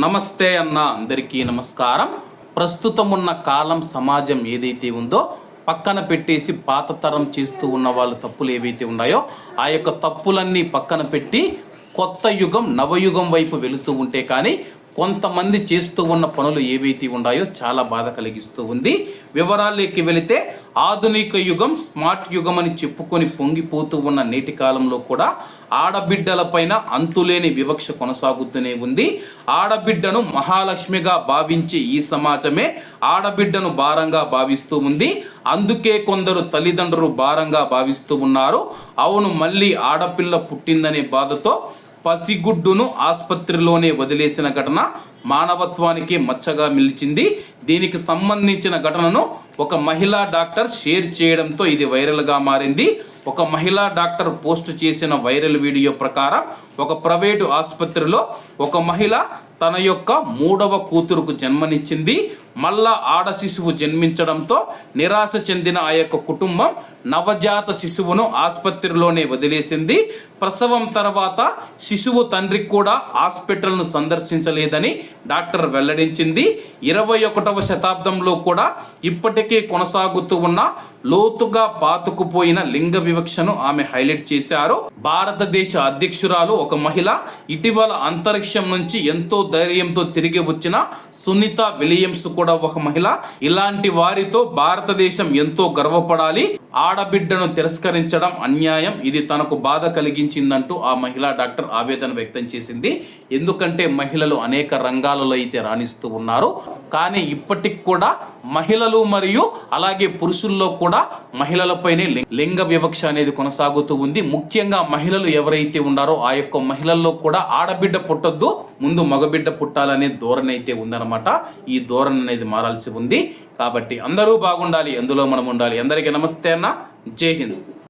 నమస్తే అన్న అందరికీ నమస్కారం. ప్రస్తుతం ఉన్న కాలం సమాజం ఏదైతే ఉందో పక్కన పెట్టేసి పాత తరం చేస్తూ ఉన్న వాళ్ళ తప్పులు ఏవైతే ఉన్నాయో ఆ యొక్క తప్పులన్నీ పక్కన పెట్టి కొత్త యుగం నవయుగం వైపు వెళుతూ ఉంటే కానీ కొంతమంది చేస్తూ ఉన్న పనులు ఏవైతే ఉన్నాయో చాలా బాధ కలిగిస్తూ ఉంది. వివరాల్లోకి వెళితే ఆధునిక యుగం స్మార్ట్ యుగం అని చెప్పుకొని పొంగిపోతూ ఉన్న నేటి కాలంలో కూడా ఆడబిడ్డలపైన అంతులేని వివక్ష కొనసాగుతూనే ఉంది. ఆడబిడ్డను మహాలక్ష్మిగా భావించి ఈ సమాజమే ఆడబిడ్డను భారంగా భావిస్తూ ఉంది. అందుకే కొందరు తల్లిదండ్రులు భారంగా భావిస్తూ ఉన్నారు. అవును మళ్ళీ ఆడపిల్ల పుట్టిందనే బాధతో పసిగుడ్డును ఆసుపత్రిలోనే వదిలేసిన ఘటన మానవత్వానికి మచ్చగా నిలిచింది దీనికి సంబంధించిన ఘటనను ఒక మహిళా డాక్టర్ షేర్ చేయడంతో ఇది వైరల్గా మారింది. ఒక మహిళా డాక్టర్ పోస్ట్ చేసిన వైరల్ వీడియో ప్రకారం ఒక ప్రైవేటు ఆసుపత్రిలో ఒక మహిళ తన యొక్క మూడవ కూతురుకు జన్మనిచ్చింది. మళ్ళా ఆడ శిశువు జన్మించడంతో నిరాశ చెందిన ఆ యొక్క కుటుంబం నవజాత శిశువును ఆసుపత్రిలోనే వదిలేసింది. ప్రసవం తర్వాత శిశువు తండ్రికి కూడా హాస్పిటల్ను సందర్శించలేదని డాక్టర్ వెల్లడించింది. ఇరవై ఒకటవ శతాబ్దంలో కూడా ఇప్పటికే కొనసాగుతూ ఉన్న లోతుగా పాతుకుపోయిన లింగ వివక్షను ఆమె హైలైట్ చేశారు. భారతదేశ అధ్యక్షురాలు ఒక మహిళ. ఇటీవల అంతరిక్షం నుంచి ఎంతో ధైర్యంతో తిరిగి వచ్చిన సునీత విలియమ్స్ కూడా ఒక మహిళ. ఇలాంటి వారితో భారతదేశం ఎంతో గర్వపడాలి. ఆడబిడ్డను తిరస్కరించడం అన్యాయం. ఇది తనకు బాధ కలిగించిందంటూ ఆ మహిళా డాక్టర్ ఆవేదన వ్యక్తం చేసింది. ఎందుకంటే మహిళలు అనేక రంగాలలో అయితే రాణిస్తూ ఉన్నారు. కానీ ఇప్పటికి కూడా మహిళలు మరియు అలాగే పురుషుల్లో కూడా మహిళలపైనే లింగ- లింగ వివక్ష అనేది కొనసాగుతూ ఉంది. ముఖ్యంగా మహిళలు ఎవరైతే ఉన్నారో ఆ యొక్క మహిళల్లో కూడా ఆడబిడ్డ పుట్టొద్దు ముందు మగబిడ్డ పుట్టాలనే ధోరణి అయితే ఉందన్నమాట. ఈ ధోరణి అనేది మారాల్సి ఉంది. కాబట్టి అందరూ బాగుండాలి అందులో మనం ఉండాలి. అందరికీ నమస్తే అన్న. జై హింద్.